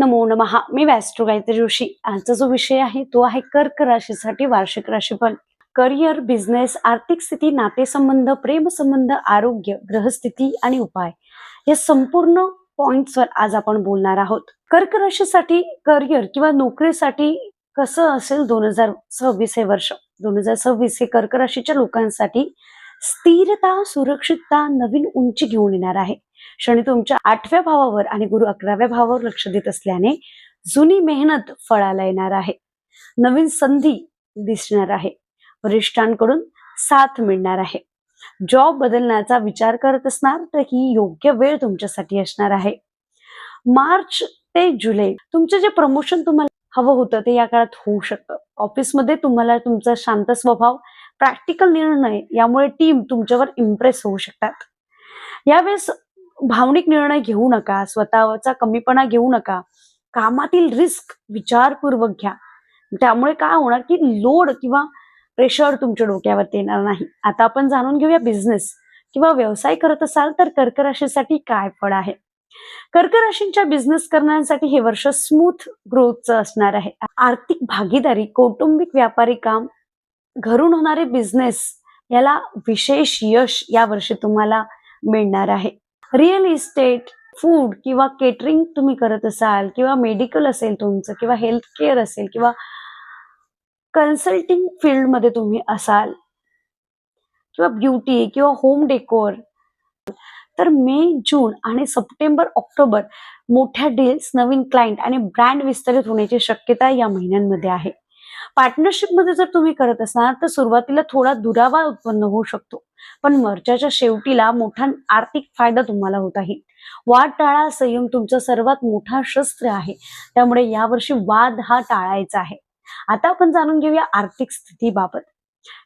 नमो नमहा मी वॅस्ट्रो गायत्री ऋषी. आजचा जो विषय आहे तो आहे कर्क राशीसाठी वार्षिक राशीफल. करिअर बिझनेस आर्थिक स्थिती नातेसंबंध प्रेमसंबंध आरोग्य ग्रहस्थिती आणि उपाय. या संपूर्ण पॉइंट्सवर आज आपण बोलणार आहोत. कर्क राशीसाठी करिअर किंवा नोकरीसाठी कसं असेल दोन हजार सव्वीस हे वर्ष? दोन हजार सव्वीस हे कर्क राशीच्या लोकांसाठी स्थिरता सुरक्षितता नवीन उंची घेऊन येणार आहे. शनी तुमच्या आठव्या भावावर आणि गुरु अकराव्या भावावर लक्ष देत असल्याने जुनी मेहनत फळाला येणार आहे. नवीन संधी दिसणार आहे. वरिष्ठांकडून साथ मिळणार आहे. जॉब बदलण्याचा विचार करत असणार तर ही योग्य वेळ तुमच्यासाठी असणार आहे. मार्च ते जुलै तुमचं जे प्रमोशन तुम्हाला हवं होतं ते या काळात होऊ शकतं. ऑफिसमध्ये तुम्हाला तुमचा शांत स्वभाव प्रॅक्टिकल निर्णय यामुळे टीम तुमच्यावर इम्प्रेस होऊ शकतात. यावेळेस भावनिक निर्णय घेऊ नका स्वतःचा कमीपणा घेऊ नका. कामातील रिस्क विचारपूर्वक घ्या. त्यामुळे काय होणार की लोड किंवा प्रेशर तुमच्या डोक्यावरती येणार नाही. आता आपण जाणून घेऊया बिझनेस किंवा व्यवसाय करत असाल तर कर्क राशीसाठी काय फळ आहे? कर्क राशींच्या बिझनेस करण्यासाठी हे वर्ष स्मूथ ग्रोथचं असणार आहे. आर्थिक भागीदारी कौटुंबिक व्यापारी काम घरून होणारे बिझनेस याला विशेष यश या वर्षी तुम्हाला मिळणार आहे. रिअल इस्टेट फूड किंवा केटरिंग तुम्ही करत असाल किंवा मेडिकल असेल तुमचं किंवा हेल्थ केअर असेल किंवा कन्सल्टिंग फील्डमध्ये तुम्ही असाल किंवा ब्युटी किंवा होम डेकोर तर मे जून आणि सप्टेंबर ऑक्टोबर मोठ्या डील्स नवीन क्लायंट आणि ब्रँड विस्तारित होण्याची शक्यता या महिन्यांमध्ये आहे. पार्टनरशिपमध्ये जर तुम्ही करत असणार तर सुरुवातीला थोडा दुरावा उत्पन्न होऊ शकतो. पण मोर्चाच्या शेवटीला मोठा आर्थिक फायदा तुम्हाला होत आहे. वाद टाळा संयम तुमचा सर्वात मोठा शस्त्र आहे. त्यामुळे यावर्षी वाद हा टाळायचा आहे. आता आपण जाणून घेऊया आर्थिक स्थितीबाबत.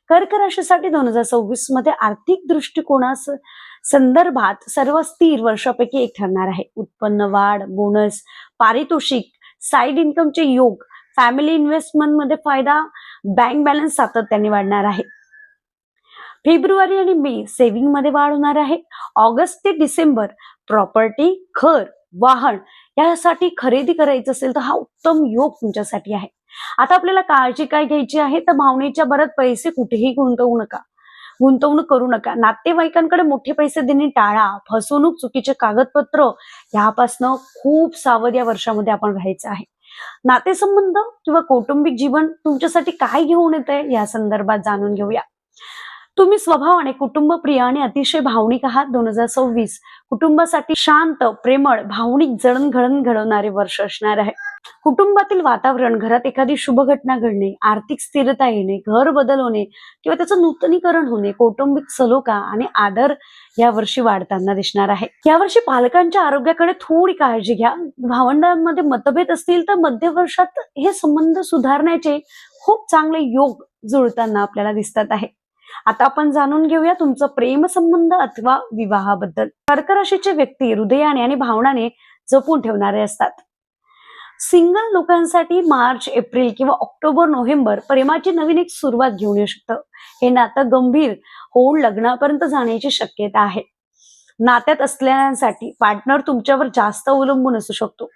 कर्क राशीसाठी दोन हजार सव्वीसमध्ये आर्थिक दृष्टिकोनास संदर्भात सर्व स्थिर वर्षापैकी एक ठरणार आहे. उत्पन्न वाढ बोनस पारितोषिक साईड इन्कमचे योग फॅमिली इन्व्हेस्टमेंटमध्ये फायदा बँक बॅलन्स सातत्याने वाढणार आहे. फेब्रुवारी आणि मे सेव्हिंगमध्ये वाढ होणार आहे. ऑगस्ट ते डिसेंबर प्रॉपर्टी घर वाहन यासाठी खरेदी करायचं असेल तर हा उत्तम योग तुमच्यासाठी आहे. आता आपल्याला काळजी काय घ्यायची आहे? तर भावनेच्या बरत पैसे कुठेही गुंतवू नका. गुंतवणूक करू नका. नातेवाईकांकडे मोठे पैसे देणे टाळा. फसवणूक चुकीचे कागदपत्र यापासनं खूप सावध या वर्षामध्ये आपण राहायचं आहे. नातेसंबंध किंवा कौटुंबिक जीवन तुमच्यासाठी काय घेऊन येत आहे या संदर्भात जाणून घेऊया. तुम्ही स्वभावाने कुटुंबप्रिय आणि अतिशय भावनिक आहात. दोन हजार सव्वीस कुटुंबासाठी शांत प्रेमळ भावनिक जळणघळण घडवणारे वर्ष असणार आहे. कुटुंबातील वातावरण घरात एखादी शुभ घटना घडणे आर्थिक स्थिरता येणे घर बदल होणे किंवा त्याचं नूतनीकरण होणे कौटुंबिक सलोखा आणि आदर या वर्षी वाढताना दिसणार आहे. यावर्षी पालकांच्या आरोग्याकडे थोडी काळजी घ्या. भावंडांमध्ये मतभेद असतील तर मध्य वर्षात हे संबंध सुधारण्याचे खूप चांगले योग जुळताना आपल्याला दिसतात आहे. आता आपण जाणून घेऊया तुमचं प्रेमसंबंध अथवा विवाहाबद्दल. कर्कराशीचे व्यक्ती हृदयाने आणि भावनाने जपून ठेवणारे असतात. सिंगल लोकांसाठी मार्च एप्रिल किंवा ऑक्टोबर नोव्हेंबर प्रेमाची नवीन एक सुरुवात घेऊन येऊ शकतं. हे नातं गंभीर होऊन लग्नापर्यंत जाण्याची शक्यता आहे. नात्यात असलेल्यांसाठी पार्टनर तुमच्यावर जास्त अवलंबून असू शकतो.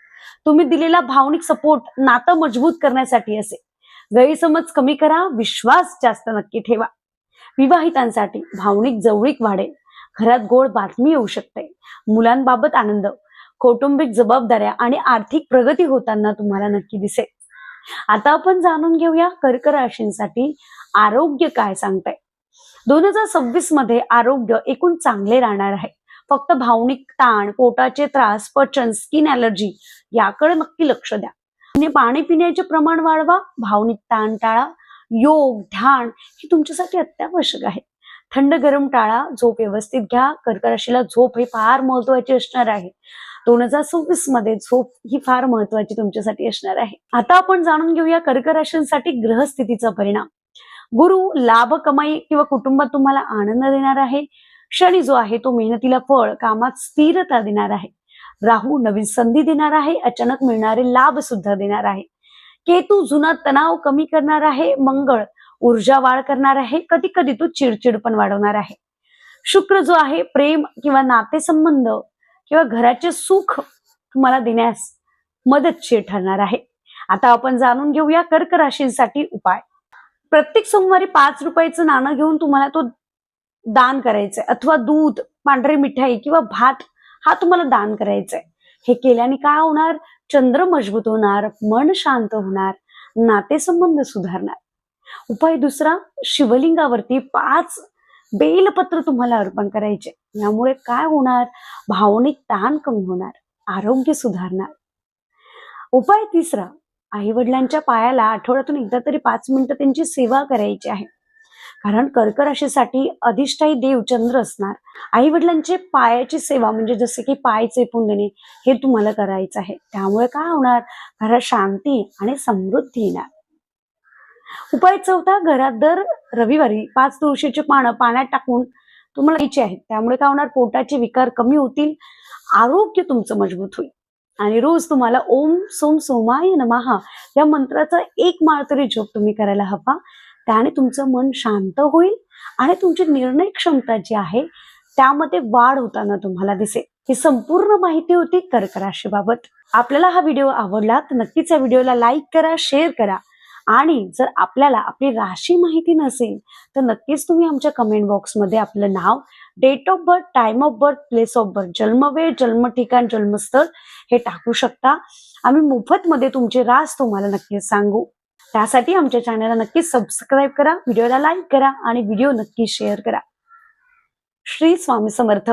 तुम्ही दिलेला भावनिक सपोर्ट नातं मजबूत करण्यासाठी असेल. गैरसमज कमी करा विश्वास जास्त नक्की ठेवा. विवाहितांसाठी भावनिक जवळीक वाढेल. घरात गोड बातमी येऊ शकते. मुलांबाबत आनंद. कौटुंबिक जबाबदाऱ्या आणि आर्थिक प्रगती होताना तुम्हाला नक्की दिसेल. आता आपण जाणून घेऊया कर्क राशींसाठी आरोग्य काय सांगताय. दोन हजार सव्वीसमध्ये आरोग्य एकूण चांगले राहणार आहे. फक्त भावनिक ताण पोटाचे त्रास पचन स्किन अलर्जी याकडे नक्की लक्ष द्या. आणि पाणी पिण्याचे प्रमाण वाढवा भावनिक ताण टाळा योग ध्यान हे तुमच्यासाठी अत्यावश्यक आहे. थंड गरम टाळा झोप व्यवस्थित घ्या. कर्क राशीला झोप हे फार महत्वाची असणार आहे. दोन हजार सव्वीसमध्ये झोप ही फार महत्वाची तुमच्यासाठी असणार आहे. आता आपण जाणून घेऊया कर्क राशींसाठी ग्रहस्थितीचा परिणाम. गुरु लाभ कमाई किंवा कुटुंबात तुम्हाला आनंद देणार आहे. शनी जो आहे तो मेहनतीला फळ कामात स्थिरता देणार आहे. राहू नवीन संधी देणार आहे. अचानक मिळणारे लाभ सुद्धा देणार आहे. केतू जुना तणाव कमी करणार आहे. मंगळ ऊर्जा वाढ करणार आहे. कधी कधी तो चिडचिड पण वाढवणार आहे. शुक्र जो आहे प्रेम किंवा नातेसंबंध किंवा घराचे सुख तुम्हाला देण्यास मदतशीर ठरणार आहे. आता आपण जाणून घेऊया कर्क राशींसाठी उपाय. प्रत्येक सोमवारी पाच रुपयाचं नाणं घेऊन तुम्हाला तो दान करायचंय. अथवा दूध पांढरी मिठाई किंवा भात हा तुम्हाला दान करायचंय. हे केल्याने काय होणार? चंद्र मजबूत होणार मन शांत होणार नातेसंबंध सुधारणार. उपाय दुसरा शिवलिंगावरती पाच बेलपत्र तुम्हाला अर्पण करायचे. यामुळे काय होणार? भावनिक ताण कमी होणार. आरोग्य सुधारणार. उपाय तिसरा. आई वडिलांच्या पायाला आठवड्यातून एकदा तरी पाच मिनिटं त्यांची सेवा करायची आहे. कारण कर्क राशीसाठी अधिष्ठायी देव चंद्र असणार. आई वडिलांचे पायाची सेवा म्हणजे जसे की पाय चेपून देणे हे तुम्हाला करायचं आहे. त्यामुळे काय होणार? घरात शांती आणि समृद्धी येणार. उपाय चौथा घरात दर रविवारी पाच तुळशीची पानं पाण्यात टाकून तुम्हाला इच्छा आहेत. त्यामुळे काय होणार? पोटाचे विकार कमी होतील आरोग्य तुमचं मजबूत होईल. आणि रोज तुम्हाला ओम सोम सोमाय नमहा या मंत्राचा एक माळ तरी जप तुम्ही करायला हवा. त्याने तुमचं मन शांत होईल आणि तुमची निर्णय क्षमता जी आहे त्यामध्ये वाढ होताना तुम्हाला दिसेल. ही संपूर्ण माहिती होती कर्क राशीबाबत आपल्याला हा व्हिडिओ आवडला तर नक्कीच या व्हिडिओला लाईक करा शेअर करा. आणि जर आपल्याला आपली राशी माहिती नसेल तर नक्कीच तुम्ही आमच्या कमेंट बॉक्समध्ये आपलं नाव date of birth time of birth place of birth जन्मवेळ जन्म ठिकाण जन्मस्थळ हे टाकू शकता. आम्ही मोफतमध्ये तुमचे रास तुम्हाला नक्कीच सांगू. त्यासाठी आमच्या चॅनलला नक्कीच सबस्क्राईब करा व्हिडिओला लाईक करा आणि व्हिडिओ नक्की शेअर करा. श्री स्वामी समर्थ.